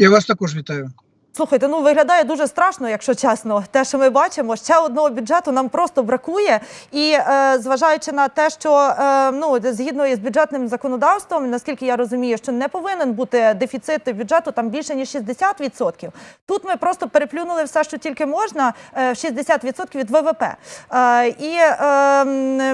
Я вас також вітаю. Слухайте, ну виглядає дуже страшно, якщо чесно. Те, що ми бачимо, ще одного бюджету нам просто бракує. І е, зважаючи на те, що е, ну згідно із бюджетним законодавством, наскільки я розумію, що не повинен бути дефіцит бюджету там більше ніж 60%. Тут ми просто переплюнули все, що тільки можна, е, 60% від ВВП. Е, і е,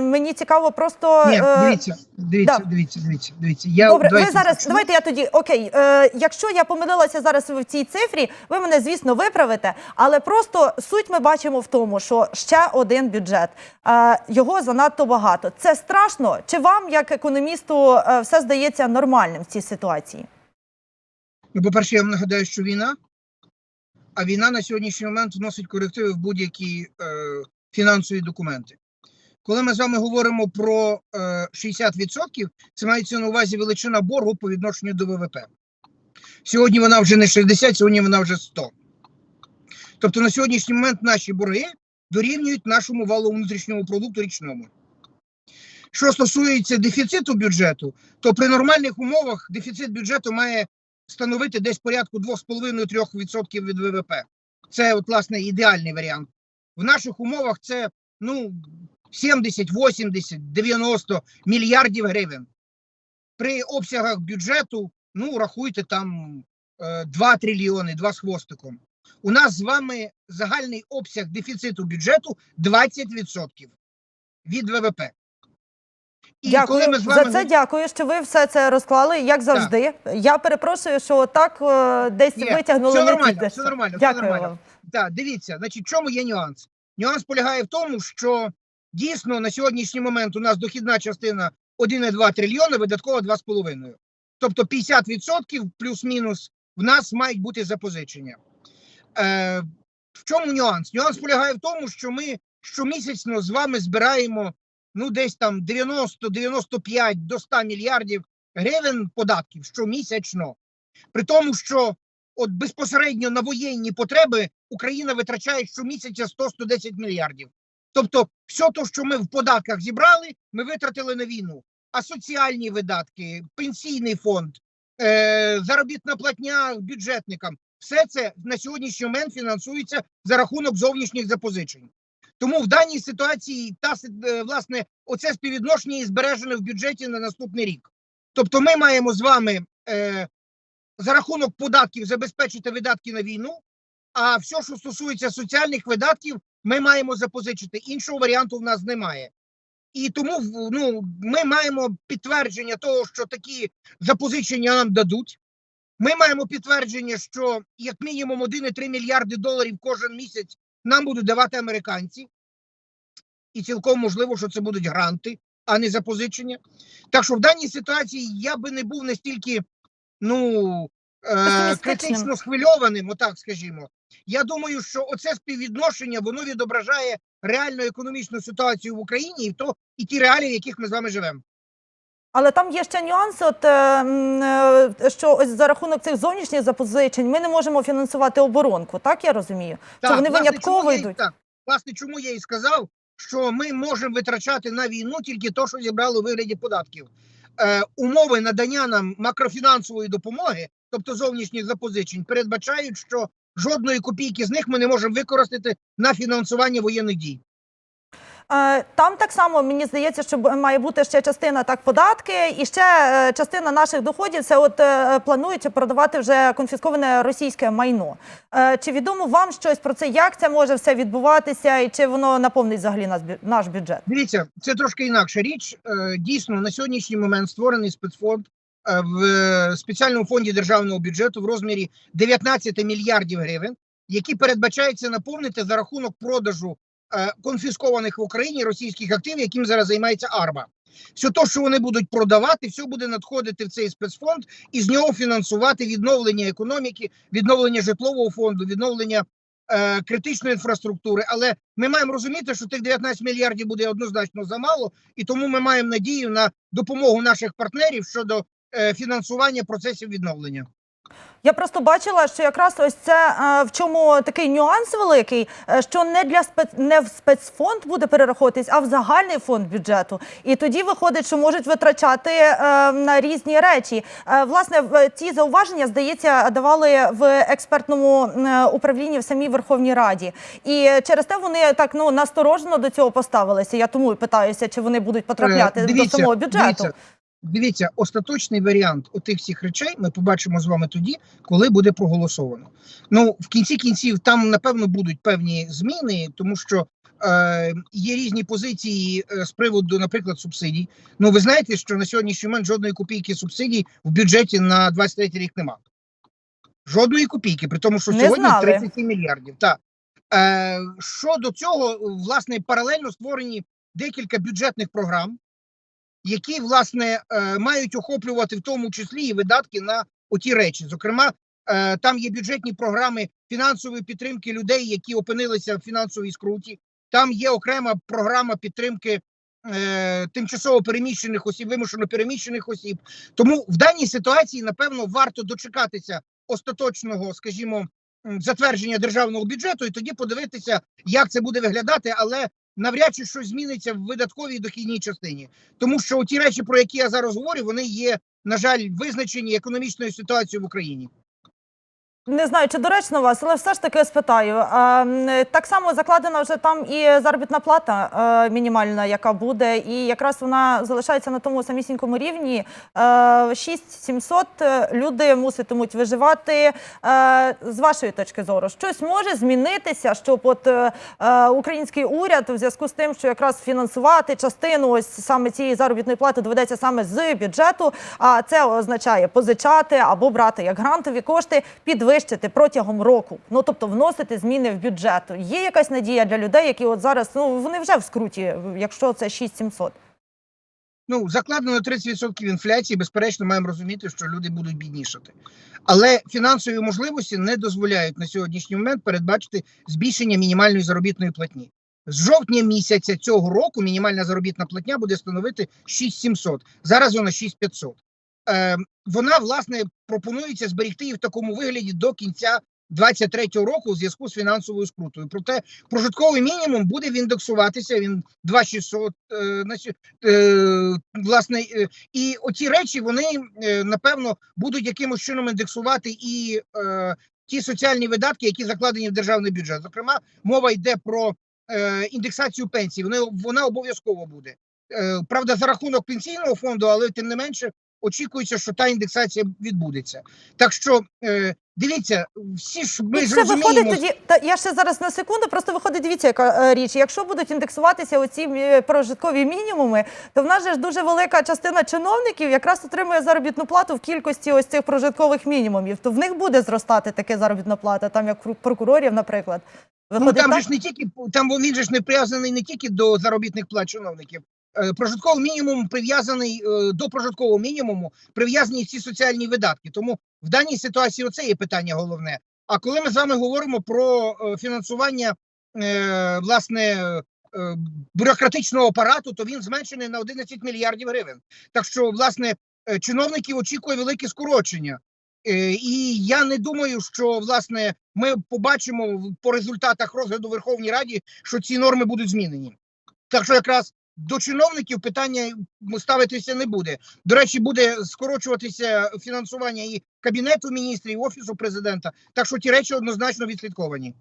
мені цікаво просто Ні, е, дивіться, дивіться, да. дивіться, дивіться, дивіться. Я Добре, давайте ви зараз давайте я тоді. Окей, е, якщо я помилилася зараз в цій цифрі, ви мене звісно виправите. Але просто суть ми бачимо в тому, що ще один бюджет е, його занадто багато. Це страшно. Чи вам, як економісту, е, все здається нормальним в цій ситуації? Ну, по-перше, я вам нагадаю, що війна, а війна на сьогоднішній момент вносить корективи в будь-які е, фінансові документи. Коли ми з вами говоримо про е, 60%, це мається на увазі величина боргу по відношенню до ВВП. Сьогодні вона вже не 60, сьогодні вона вже 100. Тобто на сьогоднішній момент наші борги дорівнюють нашому валовому внутрішньому продукту річному. Що стосується дефіциту бюджету, то при нормальних умовах дефіцит бюджету має становити десь порядку 2,5-3% від ВВП. Це, от, власне, ідеальний варіант. В наших умовах це ну, 70, 80, 90 мільярдів гривень. При обсягах бюджету, ну, рахуйте там е, 2 трильйони, 2 з хвостиком. У нас з вами загальний обсяг дефіциту бюджету 20% від ВВП. І дякую за це. Дякую, що ви все це розклали. Як завжди. Я перепрошую, що так е, десь Ні, витягнули. все нормально, все нормально, все нормально. Так, дивіться, значить, в чому є нюанс? Нюанс полягає в тому, що дійсно на сьогоднішній момент у нас дохідна частина 1,2 трильйони, видаткова 2,5. Тобто 50% плюс-мінус в нас мають бути запозичення. Е, в чому нюанс? Нюанс полягає в тому, що ми щомісячно з вами збираємо ну, десь там 90-95 до 100 мільярдів гривень податків щомісячно. При тому, що от безпосередньо на воєнні потреби Україна витрачає щомісяця 100-110 мільярдів. Тобто, все те, що ми в податках зібрали, ми витратили на війну. А соціальні видатки, пенсійний фонд, е, заробітна платня бюджетникам, все це на сьогоднішній момент фінансується за рахунок зовнішніх запозичень. Тому в даній ситуації та е, власне оце співвідношення і збережене в бюджеті на наступний рік. Тобто, ми маємо з вами е, за рахунок податків забезпечити видатки на війну. А все, що стосується соціальних видатків, ми маємо запозичити. Іншого варіанту в нас немає. І тому ну, ми маємо підтвердження того, що такі запозичення нам дадуть. Ми маємо підтвердження, що як мінімум 1,3 мільярди доларів кожен місяць нам будуть давати американці. І цілком можливо, що це будуть гранти, а не запозичення. Так що в даній ситуації я би не був настільки ну, е, критично схвильованим, отак скажімо. Я думаю, що оце співвідношення воно відображає реальну економічну ситуацію в Україні і то і ті реалії, в яких ми з вами живемо. Але там є ще нюанси, от, е, е, що ось за рахунок цих зовнішніх запозичень ми не можемо фінансувати оборонку, так я розумію? що вони власне, винятково чому я Так, власне, чому я і сказав, що ми можемо витрачати на війну тільки то, що зібрали у вигляді податків. Е, умови надання нам макрофінансової допомоги, тобто зовнішніх запозичень, передбачають, що жодної копійки з них ми не можемо використати на фінансування воєнних дій. Е, Там так само мені здається, що має бути ще частина так податки, і ще е, частина наших доходів. Це от е, планують продавати вже конфісковане російське майно. Чи відомо вам щось про це? Як це може все відбуватися, і чи воно наповнить взагалі наш бю- наш бюджет? Дивіться, це трошки інакша річ. Дійсно, на сьогоднішній момент створений спецфонд в е, спеціальному фонді державного бюджету в розмірі 19 мільярдів гривень, які передбачається наповнити за рахунок продажу е, конфіскованих в Україні російських активів, яким зараз займається АРБА. Все те, що вони будуть продавати, все буде надходити в цей спецфонд і з нього фінансувати відновлення економіки, відновлення житлового фонду, відновлення е, критичної інфраструктури. Але ми маємо розуміти, що тих 19 мільярдів буде однозначно замало, і тому ми маємо надію на допомогу наших партнерів щодо фінансування процесів відновлення. Я просто бачила, що якраз ось це е, в чому такий нюанс великий, е, що не для спец... не в спецфонд буде перераховуватись, а в загальний фонд бюджету. І тоді виходить, що можуть витрачати е, на різні речі. Е, власне, ті зауваження здається давали в експертному е, управлінні в самій Верховній Раді. І через те вони так ну насторожено до цього поставилися. Я тому і питаюся, чи вони будуть потрапляти Е, до самого бюджету. Дивіться, дивіться, остаточний варіант отих всіх речей ми побачимо з вами тоді, коли буде проголосовано. Ну, в кінці кінців там напевно будуть певні зміни, тому що е, є різні позиції е, з приводу, наприклад, субсидій. Ну, ви знаєте, що на сьогоднішній момент жодної копійки субсидій в бюджеті на 23 рік немає. Жодної копійки, при тому, що Не сьогодні знали. 37 мільярдів. Так. Е, щодо цього, власне, паралельно створені декілька бюджетних програм, які власне е, мають охоплювати в тому числі і видатки на оті речі. Зокрема, е, там є бюджетні програми фінансової підтримки людей, які опинилися в фінансовій скруті. Там є окрема програма підтримки е, тимчасово переміщених осіб, вимушено переміщених осіб. Тому в даній ситуації, напевно, варто дочекатися остаточного, скажімо, затвердження державного бюджету, і тоді подивитися, як це буде виглядати, але навряд чи щось зміниться в видатковій дохідній частині. Тому що ті речі, про які я зараз говорю, вони є, на жаль, визначені економічною ситуацією в Україні. Не знаю, чи доречно вас, але все ж таки спитаю. Так само закладена вже там і заробітна плата е, мінімальна, яка буде, і якраз вона залишається на тому самісінькому рівні. Е, 6700 е, люди муситимуть виживати. Е, з вашої точки зору, щось може змінитися, щоб от е, е, український уряд у зв'язку з тим, що якраз фінансувати частину ось саме цієї заробітної плати доведеться саме з бюджету. А це означає позичати або брати як грантові кошти, підвищити протягом року. Ну тобто вносити зміни в бюджет. Є якась надія для людей, які от зараз ну вони вже в скруті, якщо це 6700. Ну, закладено 30% інфляції, безперечно, маємо розуміти, що люди будуть біднішати. Але фінансові можливості не дозволяють на сьогоднішній момент передбачити збільшення мінімальної заробітної платні. З жовтня місяця цього року мінімальна заробітна платня буде становити 6700. Зараз вона 6500. Е, вона, власне, пропонується зберегти її в такому вигляді до кінця 23-го року у зв'язку з фінансовою скрутою. Проте прожитковий мінімум буде індексуватися. Він 2600 е, е, власне, е, і оці речі вони е, напевно будуть якимось чином індексувати і е, ті соціальні видатки, які закладені в державний бюджет. Зокрема, мова йде про е, індексацію пенсій. Вони вона обов'язково буде. Правда, за рахунок пенсійного фонду, але тим не менше очікується, що та індексація відбудеться. Так що е, дивіться, всі ж ми ж це виходить тоді. Та я ще зараз на секунду. Просто виходить. Дивіться, яка е, річ. Якщо будуть індексуватися оці е, прожиткові мінімуми, то в нас же ж дуже велика частина чиновників якраз отримує заробітну плату в кількості ось цих прожиткових мінімумів. То в них буде зростати таке заробітна плата, там як прокурорів, наприклад. Ну там так? же ж не тільки там він же ж не прив'язаний не тільки до заробітних плат чиновників. Е, Прожитковий мінімум прив'язаний е, до прожиткового мінімуму, прив'язані всі соціальні видатки. Тому в даній ситуації оце є питання головне. А коли ми з вами говоримо про е, фінансування власне бюрократичного апарату, то він зменшений на 11 мільярдів гривень. Так що, власне, чиновників очікує велике скорочення. І я не думаю, що власне ми побачимо по результатах розгляду Верховній Раді, що ці норми будуть змінені. Так що якраз до чиновників питання ставитися не буде. До речі, буде скорочуватися фінансування і кабінету міністрів, і офісу президента. Так що ті речі однозначно відслідковані.